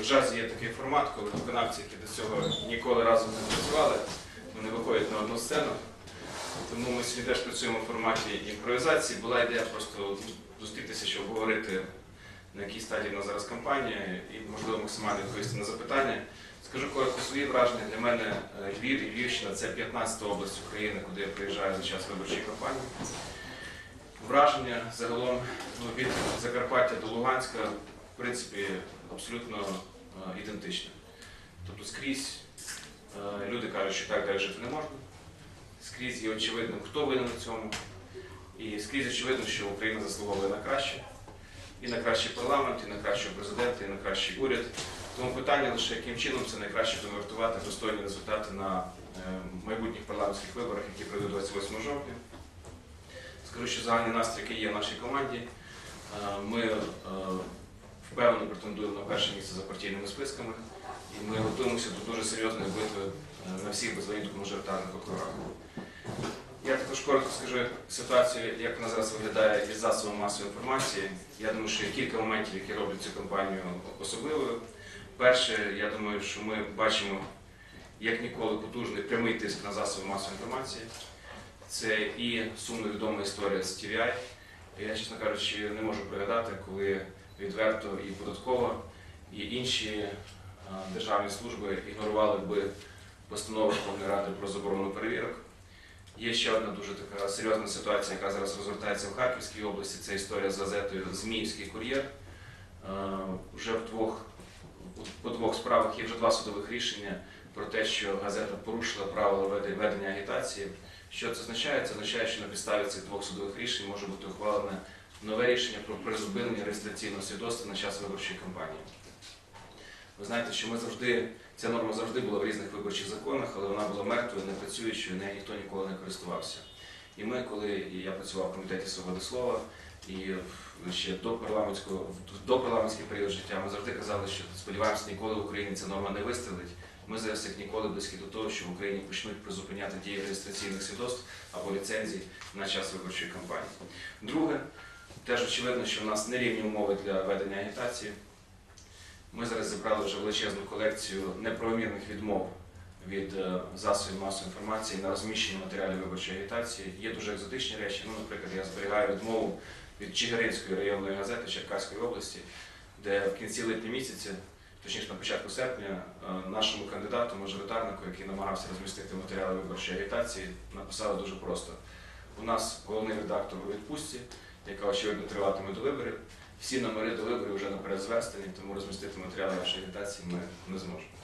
в джазі є такий формат, коли виконавці, які до цього ніколи разом не працювали, вони виходять на одну сцену. Тому ми сьогодні теж працюємо в форматі імпровізації. Була ідея просто зустрітися, щоб обговорити, на якій стадії в нас зараз кампанія, і можливо максимально відповісти на запитання. Скажу коротко свої враження. Для мене е, Львів і Львівщина це 15 область України, куди я приїжджаю за час виборчої кампанії. Враження загалом ну, від Закарпаття до Луганська, принципі, абсолютно е, ідентичне. Тобто скрізь е, люди кажуть, що так далі жити не можна. Скрізь є очевидно, хто винен у цьому. І скрізь очевидно, що Україна заслуговує на краще. І на кращий парламент, і на кращого президента, і на кращий уряд. Тому питання лише, яким чином це найкраще конвертувати достойні результати на е, майбутніх парламентських виборах, які пройдуть 28 жовтня. Скажу, що загальний настрій, який є в нашій команді, ми перше місце за партійними списками, і ми готуємося до дуже серйозної битви е, на всіх безвинятку мажоритарних округах. Я також коротко скажу ситуацію, як вона зараз виглядає із засобами масової інформації. Я думаю, що є кілька моментів, які роблять цю кампанію особливою. Перше, я думаю, що ми бачимо як ніколи потужний прямий тиск на засоби масової інформації. Це і сумно відома історія з TVI. Я, чесно кажучи, не можу пригадати, коли відверто і податково, і інші державні служби ігнорували би постанови Верховної Ради про заборону перевірок. Є ще одна дуже така серйозна ситуація, яка зараз розгортається в Харківській області. Це історія з газетою Зміївський кур'єр. Е, Вже в двох, по двох справах є вже два судових рішення про те, що газета порушила правила ведення агітації. Що це означає? Це означає, що на підставі цих двох судових рішень може бути ухвалене нове рішення про призупинення реєстраційного свідоцтва на час виборчої кампанії. Ви знаєте, що ми завжди, ця норма завжди була в різних виборчих законах, але вона була мертвою, не працюючою, нею ніхто ніколи не користувався. І ми, коли я працював в комітеті свободи слова, і ще до парламентського до парламентський період життя, ми завжди казали, що сподіваємося, ніколи в Україні ця норма не вистрелить. Ми зараз як ніколи близькі до того, що в Україні почнуть призупиняти дії реєстраційних свідоцтв або ліцензій на час виборчої кампанії. Друге, теж очевидно, що в нас нерівні умови для ведення агітації. Ми зараз зібрали вже величезну колекцію неправомірних відмов від е, засобів масової інформації на розміщення матеріалів виборчої агітації. Є дуже екзотичні речі. Ну, наприклад, я зберігаю відмову від Чигиринської районної газети Черкаської області, де в кінці липня місяця, точніше на початку серпня, е, нашому кандидату, мажоритарнику, який намагався розмістити матеріали виборчої агітації, написали дуже просто. У нас головний редактор у відпустці, яка очевидно триватиме до виборів. Всі номери до виборів вже наперед звестені, тому розмістити матеріали вашої агітації ми не зможемо.